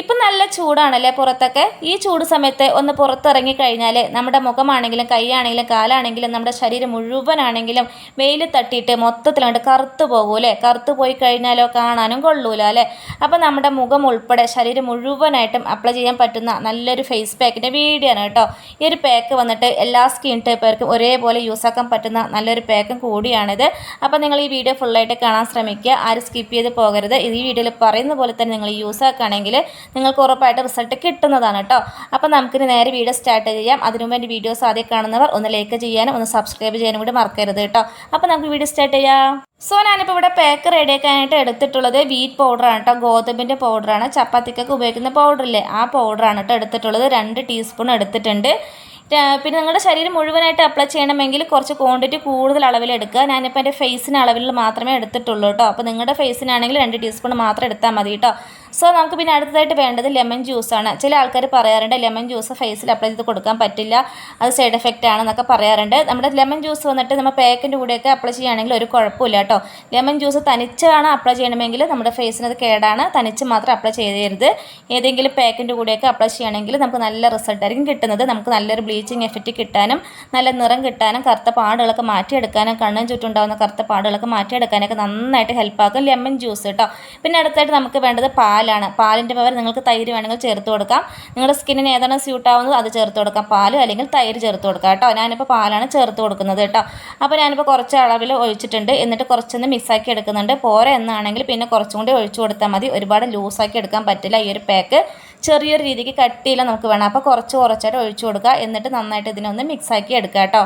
ഇപ്പം നല്ല ചൂടാണല്ലേ പുറത്തൊക്കെ? ഈ ചൂട് സമയത്ത് ഒന്ന് പുറത്തിറങ്ങി കഴിഞ്ഞാൽ നമ്മുടെ മുഖമാണെങ്കിലും കൈയാണെങ്കിലും കാലാണെങ്കിലും നമ്മുടെ ശരീരം മുഴുവനാണെങ്കിലും വെയിൽ തട്ടിയിട്ട് മൊത്തത്തിലുണ്ട് കറുത്ത് പോകൂലേ കറുത്ത് പോയി കഴിഞ്ഞാലോ കാണാനും കൊള്ളൂല അല്ലേ? അപ്പോൾ നമ്മുടെ മുഖം ഉൾപ്പെടെ ശരീരം മുഴുവനായിട്ടും അപ്ലൈ ചെയ്യാൻ പറ്റുന്ന നല്ലൊരു ഫേസ് പാക്കിന്റെ വീഡിയോ ആണ് കേട്ടോ. ഈ ഒരു പാക്ക് വന്നിട്ട് എല്ലാ സ്കിൻ ടൈപ്പുകാർക്കും ഒരേപോലെ യൂസ് ആക്കാൻ പറ്റുന്ന നല്ലൊരു പാക്കും കൂടിയാണിത്. അപ്പോൾ നിങ്ങൾ ഈ വീഡിയോ ഫുള്ളായിട്ട് കാണാൻ ശ്രമിക്കുക. ആരും സ്കിപ്പ് ചെയ്ത് പോകരുത്. ഈ വീഡിയോയിൽ പറയുന്ന പോലെ തന്നെ നിങ്ങൾ യൂസ് ആക്കുകയാണെങ്കിൽ നിങ്ങൾക്ക് ഉറപ്പായിട്ട് റിസൾട്ട് കിട്ടുന്നതാണ് കേട്ടോ അപ്പോൾ നമുക്കിനി നേരെ വീഡിയോ സ്റ്റാർട്ട് ചെയ്യാം. അതിനു എന്റെ വീഡിയോസ് ആദ്യം കാണുന്നവർ ഒന്ന് ലൈക്ക് ചെയ്യാനും ഒന്ന് സബ്സ്ക്രൈബ് ചെയ്യാനും കൂടി മറക്കരുത് കേട്ടോ അപ്പോൾ നമുക്ക് വീഡിയോ സ്റ്റാർട്ട് ചെയ്യാം. സോ ഞാനിപ്പോൾ ഇവിടെ പാക്ക് റെഡിയാക്കാനായിട്ട് എടുത്തിട്ടുള്ളത് വീറ്റ് പൗഡറാണ് കേട്ടോ ഗോതമ്പിന്റെ പൗഡറാണ് ചപ്പാത്തിക്കൊക്കെ ഉപയോഗിക്കുന്ന പൗഡറില്ലേ ആ പൗഡറാണ് കേട്ടോ എടുത്തിട്ടുള്ളത്. രണ്ട് ടീസ്പൂൺ എടുത്തിട്ടുണ്ട്. പിന്നെ നിങ്ങളുടെ ശരീരം മുഴുവനായിട്ട് അപ്ലൈ ചെയ്യണമെങ്കിൽ കുറച്ച് ക്വാണ്ടിറ്റി കൂടുതൽ അളവിൽ എടുക്കുക. ഞാനിപ്പോൾ എന്റെ ഫേസിന് അളവിൽ മാത്രമേ എടുത്തിട്ടുള്ളൂ കേട്ടോ അപ്പോൾ നിങ്ങളുടെ ഫേസിനാണെങ്കിൽ രണ്ട് ടീസ്പൂൺ മാത്രം എടുത്താൽ മതി കേട്ടോ സോ നമുക്ക് പിന്നെ അടുത്തതായിട്ട് വേണ്ടത് ലെമൺ ജ്യൂസാണ് ചില ആൾക്കാർ പറയാറുണ്ട് ലെമൺ ജ്യൂസ് ഫേസിൽ അപ്ലൈ ചെയ്ത് കൊടുക്കാൻ പറ്റില്ല. അത് സൈഡ് എഫക്റ്റ് ആണെന്നൊക്കെ പറയാറുണ്ട്. നമ്മുടെ ലെമൺ ജ്യൂസ് വന്നിട്ട് നമ്മൾ പാക്കിന്റെ കൂടെയൊക്കെ അപ്ലൈ ചെയ്യുകയാണെങ്കിൽ ഒരു കുഴപ്പമില്ല കേട്ടോ. ലെമൺ ജ്യൂസ് തനിച്ചാണ് അപ്ലൈ ചെയ്യണമെങ്കിൽ നമ്മുടെ ഫേസിന് അത് കേടാണ്. തനിച്ച് മാത്രം അപ്ലൈ ചെയ്യരുത്. ഏതെങ്കിലും പാക്കിന്റെ കൂടെയൊക്കെ അപ്ലൈ ചെയ്യുകയാണെങ്കിൽ നമുക്ക് നല്ല റിസൾട്ട് ആയിരിക്കും കിട്ടുന്നത്. നമുക്ക് നല്ലൊരു ബ്ലീച്ചിങ് എഫക്റ്റ് കിട്ടാനും നല്ല നിറം കിട്ടാനും കറുത്ത പാടുകളൊക്കെ മാറ്റിയെടുക്കാനും കണ്ണും ചുറ്റുണ്ടാകുന്ന കറുത്ത പാടുകളൊക്കെ മാറ്റിയെടുക്കാനൊക്കെ നന്നായിട്ട് ഹെൽപ്പാക്കും ലെമൺ ജ്യൂസ് കേട്ടോ. പിന്നെ അടുത്തായിട്ട് നമുക്ക് വേണ്ടത് പാലാണ്. പാലിന്റെ പകരം നിങ്ങൾക്ക് തൈര് വേണമെങ്കിൽ ചേർത്ത് കൊടുക്കാം. നിങ്ങളുടെ സ്കിന്നിന് ഏതാണ് സ്യൂട്ട് ആവുന്നത് അത് ചേർത്ത് കൊടുക്കാം. പാൽ അല്ലെങ്കിൽ തൈര് ചേർത്ത് കൊടുക്കാം കേട്ടോ. ഞാനിപ്പോൾ പാലാണ് ചേർത്ത് കൊടുക്കുന്നത് കേട്ടോ. അപ്പോൾ ഞാനിപ്പോൾ കുറച്ച് അളവിൽ ഒഴിച്ചിട്ടുണ്ട്. എന്നിട്ട് കുറച്ചൊന്ന് മിക്സാക്കി എടുക്കുന്നുണ്ട്. പോരെ എന്നാണെങ്കിൽ പിന്നെ കുറച്ചും കൂടി ഒഴിച്ചു കൊടുത്താൽ മതി. ഒരുപാട് ലൂസാക്കി എടുക്കാൻ പറ്റില്ല ഈ ഒരു പാക്ക്. ചെറിയൊരു രീതിക്ക് കട്ടിയില്ല നമുക്ക് വേണം. അപ്പോൾ കുറച്ച് കുറച്ചായിട്ട് ഒഴിച്ചു കൊടുക്കുക. എന്നിട്ട് നന്നായിട്ട് ഇതിനൊന്ന് മിക്സാക്കി എടുക്കുക കേട്ടോ.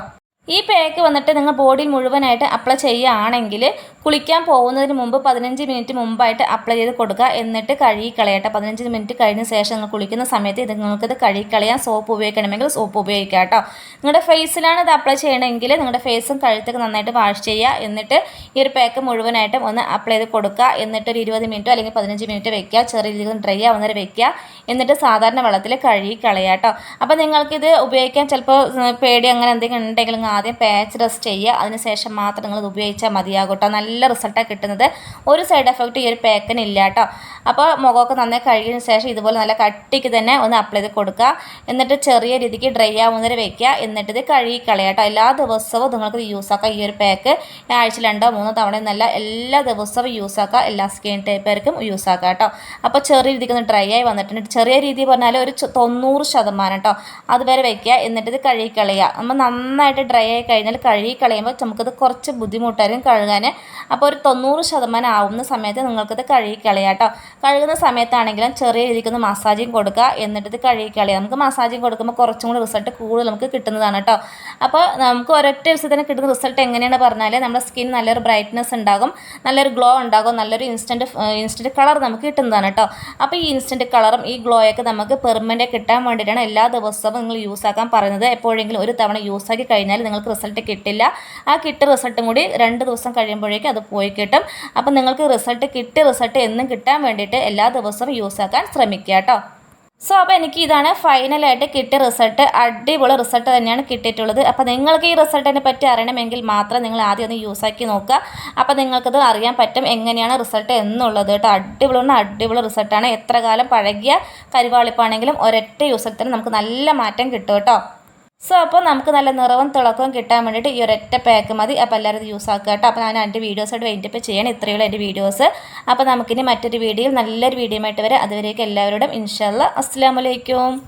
ഈ പാക്ക് വന്നിട്ട് നിങ്ങൾ ബോഡിയിൽ മുഴുവനായിട്ട് അപ്ലൈ ചെയ്യുകയാണെങ്കിൽ കുളിക്കാൻ പോകുന്നതിന് മുമ്പ് പതിനഞ്ച് മിനിറ്റ് മുമ്പായിട്ട് അപ്ലൈ ചെയ്ത് കൊടുക്കുക. എന്നിട്ട് കഴുകി കളയട്ടെ പതിനഞ്ച് മിനിറ്റ് കഴിഞ്ഞ ശേഷം നിങ്ങൾ കുളിക്കുന്ന സമയത്ത് ഇത് നിങ്ങൾക്കിത് കഴുകി കളയാൻ സോപ്പ് ഉപയോഗിക്കണമെങ്കിൽ സോപ്പ് ഉപയോഗിക്കുക കേട്ടോ. നിങ്ങളുടെ ഫേസിലാണ് ഇത് അപ്ലൈ ചെയ്യണമെങ്കിൽ നിങ്ങളുടെ ഫേസും കഴുത്തൊക്കെ നന്നായിട്ട് വാഷ് ചെയ്യുക. എന്നിട്ട് ഈ ഒരു പാക്ക് മുഴുവനായിട്ടും ഒന്ന് അപ്ലൈ ചെയ്ത് കൊടുക്കുക. എന്നിട്ട് ഒരു ഇരുപത് മിനിറ്റോ അല്ലെങ്കിൽ പതിനഞ്ച് മിനിറ്റ് വെക്കുക. ചെറിയ രീതിയിൽ ഡ്രൈ ആവുന്നവരെ വെക്കുക. എന്നിട്ട് സാധാരണ വെള്ളത്തിൽ കഴുകി കളയാം കേട്ടോ. അപ്പോൾ നിങ്ങൾക്കിത് ഉപയോഗിക്കാൻ ചിലപ്പോൾ പേടി അങ്ങനെ എന്തെങ്കിലും ഉണ്ടെങ്കിൽ ആദ്യം പാച്ച് റെസ്റ്റ് ചെയ്യുക. അതിനുശേഷം മാത്രം നിങ്ങൾ ഇത് ഉപയോഗിച്ചാൽ മതിയാകും കേട്ടോ നല്ല റിസൾട്ടാണ് കിട്ടുന്നത്. ഒരു സൈഡ് എഫക്റ്റ് ഈ ഒരു പാക്കിന് ഇല്ല കേട്ടോ അപ്പോൾ മുഖമൊക്കെ നന്നായി കഴുകിയതിന് ശേഷം ഇതുപോലെ നല്ല കട്ടിക്ക് തന്നെ ഒന്ന് അപ്ലൈ ചെയ്ത് കൊടുക്കുക. എന്നിട്ട് ചെറിയ രീതിക്ക് ഡ്രൈ ആവുന്നവരെ വയ്ക്കുക എന്നിട്ട് ഇത് കഴുകി കളയുക കേട്ടോ എല്ലാ ദിവസവും നിങ്ങൾക്ക് യൂസ് ആക്കാം. ഈ ഒരു പാക്ക് ആഴ്ച രണ്ടോ മൂന്നോ തവണ എന്നല്ല എല്ലാ ദിവസവും യൂസ് ആക്കുക. എല്ലാ സ്കിൻ ടൈപ്പുകാർക്കും യൂസ് ആക്കാം കേട്ടോ അപ്പോൾ ചെറിയ രീതിക്ക് ഒന്ന് ഡ്രൈ ആയി വന്നിട്ടുണ്ട്. ചെറിയ രീതി പറഞ്ഞാൽ ഒരു തൊണ്ണൂറ് ശതമാനം കേട്ടോ അതുവരെ വയ്ക്കുക എന്നിട്ട് ഇത് കഴുകിക്കളയുക നമ്മൾ നന്നായിട്ട് ഡ്രൈ ആയി കഴിഞ്ഞാൽ കഴുകി കളയുമ്പോൾ നമുക്കത് കുറച്ച് ബുദ്ധിമുട്ടായിരിക്കും കഴുകാൻ. അപ്പോൾ ഒരു തൊണ്ണൂറ് ശതമാനം ആവുന്ന സമയത്ത് നിങ്ങൾക്കത് കഴുകി കളയാം കേട്ടോ കഴുകുന്ന സമയത്താണെങ്കിലും ചെറിയ രീതിക്കൊന്ന് മസാജിങ് കൊടുക്കുക. എന്നിട്ട് ഇത് കഴുകി കളയാം നമുക്ക് മസാജിങ് കൊടുക്കുമ്പോൾ കുറച്ചും കൂടി റിസൾട്ട് കൂടുതൽ നമുക്ക് കിട്ടുന്നതാണ് കേട്ടോ അപ്പോൾ നമുക്ക് ഒരൊറ്റ ദിവസത്തിന് കിട്ടുന്ന റിസൾട്ട് എങ്ങനെയാണ് പറഞ്ഞാൽ നമ്മുടെ സ്കിൻ നല്ലൊരു ബ്രൈറ്റ്നസ് ഉണ്ടാകും. നല്ലൊരു ഗ്ലോ ഉണ്ടാകും. നല്ലൊരു ഇൻസ്റ്റന്റ് ഇൻസ്റ്റന്റ് കളർ നമുക്ക് കിട്ടുന്നതാണ് കേട്ടോ അപ്പോൾ ഈ ഇൻസ്റ്റന്റ് കളറും ഈ ഗ്ലോയൊക്കെ നമുക്ക് പെർമനന്റ് കിട്ടാൻ വേണ്ടിയിട്ടാണ് എല്ലാ ദിവസവും നിങ്ങൾ യൂസ് ആക്കാൻ പറയുന്നത്. എപ്പോഴെങ്കിലും ഒരു തവണ യൂസ് ആക്കി കഴിഞ്ഞാൽ നിങ്ങൾക്ക് റിസൾട്ട് കിട്ടില്ല. ആ കിട്ടിയ റിസൾട്ടും കൂടി രണ്ട് ദിവസം കഴിയുമ്പോഴേക്കും അത് പോയി കിട്ടും. അപ്പം നിങ്ങൾക്ക് റിസൾട്ട് കിട്ടിയ റിസൾട്ട് എന്നും കിട്ടാൻ വേണ്ടിയിട്ട് എല്ലാ ദിവസവും യൂസ് ആക്കാൻ ശ്രമിക്കുക കേട്ടോ. സോ അപ്പോൾ എനിക്ക് ഇതാണ് ഫൈനലായിട്ട് കിട്ടിയ റിസൾട്ട് അടിപൊളി റിസൾട്ട് തന്നെയാണ് കിട്ടിയിട്ടുള്ളത്. അപ്പോൾ നിങ്ങൾക്ക് ഈ റിസൾട്ടിനെ പറ്റി അറിയണമെങ്കിൽ മാത്രം നിങ്ങൾ ആദ്യം ഒന്ന് യൂസ് ആക്കി നോക്കുക. അപ്പോൾ നിങ്ങൾക്കത് അറിയാൻ പറ്റും എങ്ങനെയാണ് റിസൾട്ട് എന്നുള്ളത് കേട്ടോ. അടിപൊളി പറഞ്ഞാൽ അടിപൊളി റിസൾട്ടാണ് എത്ര കാലം പഴകിയ കരുവാളിപ്പാണെങ്കിലും ഒരൊറ്റ യൂസിൽ തന്നെ നമുക്ക് നല്ല മാറ്റം കിട്ടും കേട്ടോ. സോ അപ്പോൾ നമുക്ക് നല്ല നിറവും തിളക്കവും കിട്ടാൻ വേണ്ടിയിട്ട് ഈ ഒരൊറ്റ പാക്ക് മതി. അപ്പോൾ എല്ലാവരും യൂസ് ആക്കുക കേട്ടോ. അപ്പോൾ ഞാൻ എന്റെ വീഡിയോസായിട്ട് വെയിറ്റപ്പ് ചെയ്യണം. ഇത്രയുള്ള എന്റെ വീഡിയോസ് അപ്പോൾ നമുക്കിനി മറ്റൊരു വീഡിയോയിൽ നല്ലൊരു വീഡിയോ ആയിട്ട് വരാം. അതുവരേക്കും എല്ലാവരോടും ഇൻഷാല്ല അസ്സാം വലൈക്കും